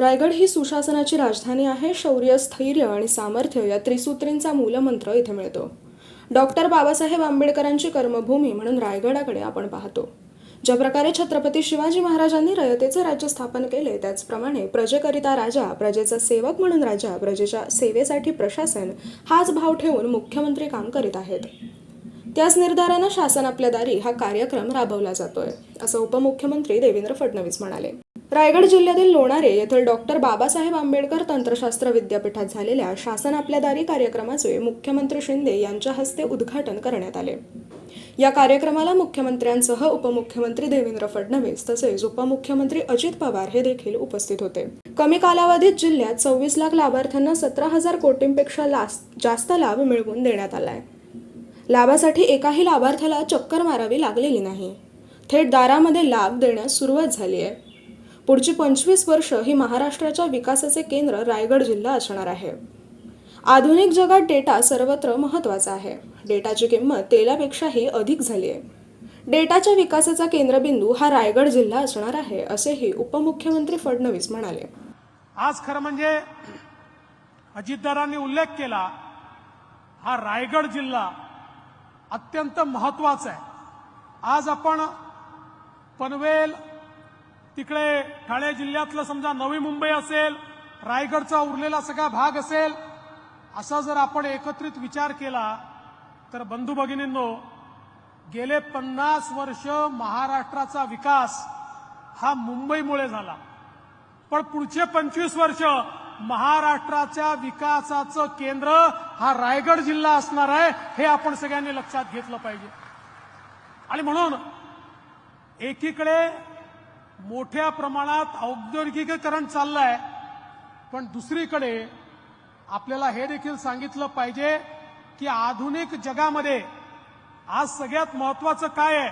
रायगड ही सुशासनाची राजधानी आहे. शौर्य स्थैर्य आणि सामर्थ्य या त्रिसूत्रींचा मूलमंत्र इथे मिळतो. डॉक्टर बाबासाहेब आंबेडकरांची कर्मभूमी म्हणून रायगडाकडे आपण पाहतो. ज्या प्रकारे छत्रपती शिवाजी महाराजांनी रयतेचे राज्य स्थापन केले त्याचप्रमाणे प्रजेकरिता राजा प्रजेचा सेवक म्हणून राजा प्रजेच्या सेवेसाठी प्रशासन हाच भाव ठेवून मुख्यमंत्री काम करीत आहेत. त्याच निर्धारानं शासन आपल्या दारी हा कार्यक्रम राबवला जातोय असं उपमुख्यमंत्री देवेंद्र फडणवीस म्हणाले. रायगड जिल्ह्यातील लोणारे येथील डॉक्टर बाबासाहेब आंबेडकर तंत्रशास्त्र विद्यापीठात झालेल्या शासन आपल्या दारी कार्यक्रमाचे मुख्यमंत्री शिंदे यांच्या हस्ते उद्घाटन करण्यात आले. या कार्यक्रमाला मुख्यमंत्र्यांसह उपमुख्यमंत्री देवेंद्र फडणवीस तसेच उपमुख्यमंत्री अजित पवार हे देखील उपस्थित होते. कमी कालावधीत जिल्ह्यात सव्वीस लाख लाभार्थ्यांना सतरा हजार कोटींपेक्षा लास- जास्त लाभ मिळवून देण्यात आलाय. लाभासाठी एकाही लाभार्थ्याला चक्कर मारावी लागलेली नाही. थेट दारामध्ये लाभ देण्यास सुरुवात झाली आहे. पुढची पंचवीस वर्ष ही महाराष्ट्राच्या विकासाचे केंद्र रायगड जिल्हा असणार आहे. आधुनिक जगात डेटा सर्वत्र महत्त्वाचा आहे. डेटाची किंमत तेलापेक्षाही अधिक झाली आहे. डेटाच्या विकासाचा केंद्रबिंदू हा रायगड जिल्हा असणार आहे असेही उपमुख्यमंत्री फडणवीस म्हणाले. आज खरं म्हणजे अजितदारांनी उल्लेख केला हा रायगड जिल्हा अत्यंत महत्त्वाचा आहे. आज आपण पनवेल तिकडे ठाणे जिल्ह्यातलं समजा नवी मुंबई असेल रायगडचा उरलेला सगळा भाग असेल असा जर आपण एकत्रित विचार केला तर बंधू भगिनींनो गेले पन्नास वर्ष महाराष्ट्राचा विकास हा मुंबईमुळे झाला. पण पुढचे पंचवीस वर्ष महाराष्ट्राच्या विकासाचं केंद्र हा रायगड जिल्हा असणार आहे हे आपण सगळ्यांनी लक्षात घेतलं पाहिजे. आणि म्हणून एकीकडे मोठ्या प्रमाणात औद्योगिकीकरण चाललंय. पण दुसरीकडे आपल्याला हे देखील सांगितलं पाहिजे की आधुनिक जगामध्ये आज सगळ्यात महत्वाचं काय आहे?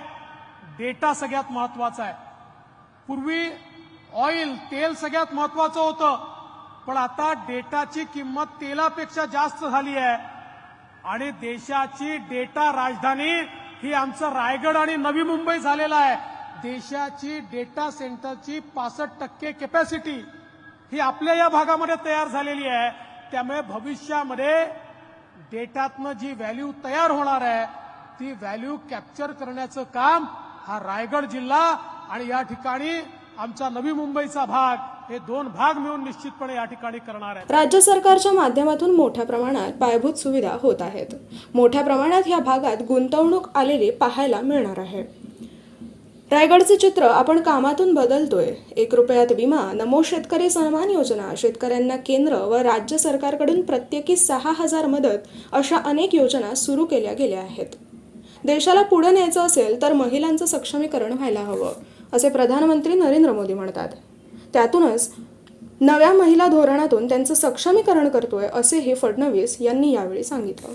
डेटा सगळ्यात महत्त्वाचा आहे. पूर्वी ऑइल तेल सगळ्यात महत्वाचं होतं. पण आता डेटाची किंमत तेलापेक्षा जास्त झाली आहे. आणि देशाची डेटा राजधानी ही आमचं रायगड आणि नवी मुंबई झालेलं आहे. देशाची डेटा सेंटरची पासष्ट टक्के कॅपॅसिटी ही आपल्या या भागामध्ये तयार झालेली आहे. त्यामुळे भविष्यामध्ये डेटातनं जी व्हॅल्यू तयार होणार आहे ती व्हॅल्यू कॅप्चर करण्याचं काम हा रायगड जिल्हा आणि या ठिकाणी आमचा नवी मुंबईचा भाग हे दोन भाग मिळून निश्चितपणे या ठिकाणी करणार आहे राज्य सरकारच्या माध्यमातून मोठ्या प्रमाणात पायाभूत सुविधा होत आहेत. मोठ्या प्रमाणात या भागात गुंतवणूक आलेली पाहायला मिळणार आहे. रायगडचे चित्र आपण कामातून बदलतोय. एक रुपयात विमा नमो शेतकरी सन्मान योजना शेतकऱ्यांना केंद्र व राज्य सरकारकडून प्रत्येकी सहा हजार मदत अशा अनेक योजना सुरू केल्या गेल्या आहेत. देशाला पुढे न्यायचं असेल तर महिलांचं सक्षमीकरण व्हायला हवं असे प्रधानमंत्री नरेंद्र मोदी म्हणतात. त्यातूनच नव्या महिला धोरणातून त्यांचं सक्षमीकरण करतोय असेही फडणवीस यांनी यावेळी सांगितलं.